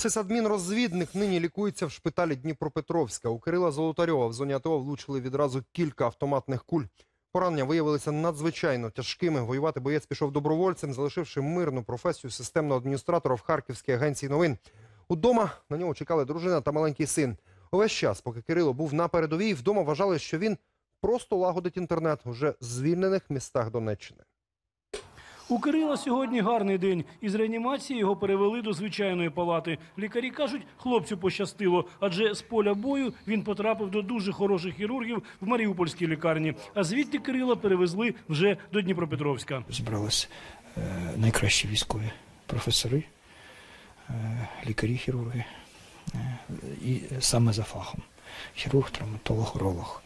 Сисадмінрозвідник нині лікується в шпиталі Дніпропетровська. У Кирила Золотарьова в зоні АТО влучили відразу кілька автоматних куль. Поранення виявилися надзвичайно тяжкими. Воювати боєць пішов добровольцем, залишивши мирну професію системного адміністратора в Харківській агенції новин. Удома на нього чекали дружина та маленький син. Увесь час, поки Кирило був на передовій, вдома вважали, що він просто лагодить інтернет уже звільнених містах Донеччини. У Кирила сьогодні гарний день. Із реанімації його перевели до звичайної палати. Лікарі кажуть, хлопцю пощастило, адже з поля бою він потрапив до дуже хороших хірургів в Маріупольській лікарні. А звідти Кирила перевезли вже до Дніпропетровська. Зібрались е, найкращі військові професори, е, лікарі, хірурги, е, і саме за фахом. Хірург, травматолог, уролог.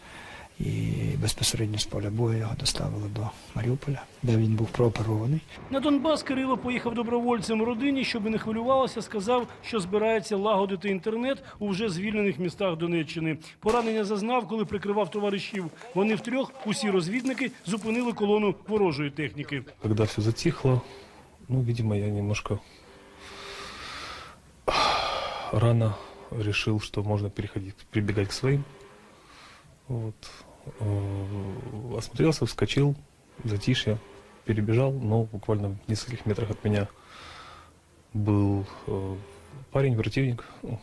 І безпосередньо з поля бою його доставили до Маріуполя, де він був прооперований. На Донбас Кирило поїхав добровольцем родині, щоб не хвилювалося, сказав, що збирається лагодити інтернет у вже звільнених містах Донеччини. Поранення зазнав, коли прикривав товаришів. Вони втрьох, усі розвідники, зупинили колону ворожої техніки. Когда все затихло, ну, видимо, я немножко рано решил, что можно переходить, прибегать к своим. Вот. Э, Осмотрелся, вскочил, затишье, перебежал, но буквально в нескольких метрах от меня был э, парень, противник, ну,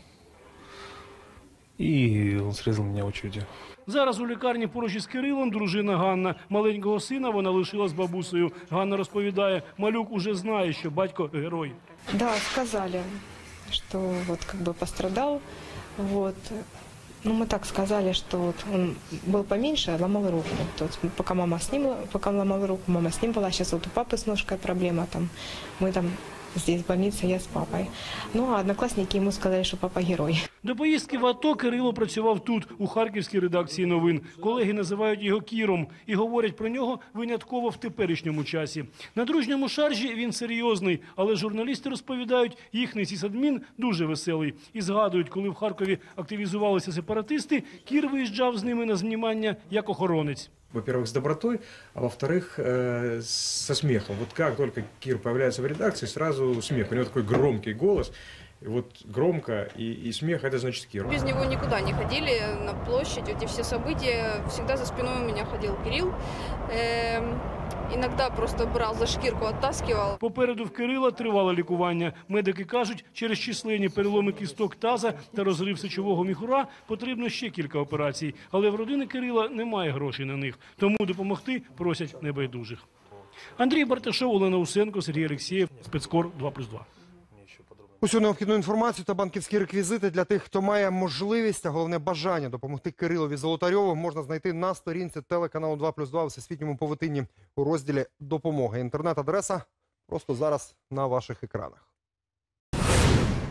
и он срезал меня очередью. Зараз у лікарні поруч із Кирилом дружина Ганна. Маленького сина вона лишила з бабусею. Ганна розповідає, малюк уже знає, що батько герой. Да, сказали, что вот как бы пострадал. Вот. Ну, мы так сказали, что вот он был поменьше, ломал руку. То есть пока мама с ним, пока он ломал руку, мама с ним была. Сейчас вот у папы с ножкой проблема там. Мы там здесь в больнице, я с папой. Ну, а одноклассники ему сказали, что папа герой. До поїздки в АТО Кирило працював тут, у харківській редакції новин. Колеги називають його Кіром і говорять про нього винятково в теперішньому часі. На дружньому шаржі він серйозний, але журналісти розповідають, їхній сісадмін дуже веселий. І згадують, коли в Харкові активізувалися сепаратисти, Кір виїжджав з ними на знімання як охоронець. во-первых, с добротой, а во-вторых, э, со смехом. Вот как только Кир появляется в редакции, сразу смех. У него такой громкий голос. И вот громко и, и смех – это значит Кир. Без него никуда не ходили на площадь, эти все события. Всегда за спиной у меня ходил Кирилл. Эм, иногда просто брал за шкирку, оттаскивал. Попереду в Кирила тривале лікування. Медики кажуть, через численні переломи кісток таза та розрив сечового міхура потрібно ще кілька операцій. Але в родини Кирила немає грошей на них, тому допомогти просять небайдужих. Андрій Барташов, Олена Усенко, Сергій Алексєєв, спецкор 2+,2. Усю необхідну інформацію та банківські реквізити для тих, хто має можливість, а головне бажання допомогти Кирилові Золотарьову, можна знайти на сторінці телеканалу 2+,2 у Всесвітньому повитинні у розділі «Допомога». Інтернет-адреса просто зараз на ваших екранах.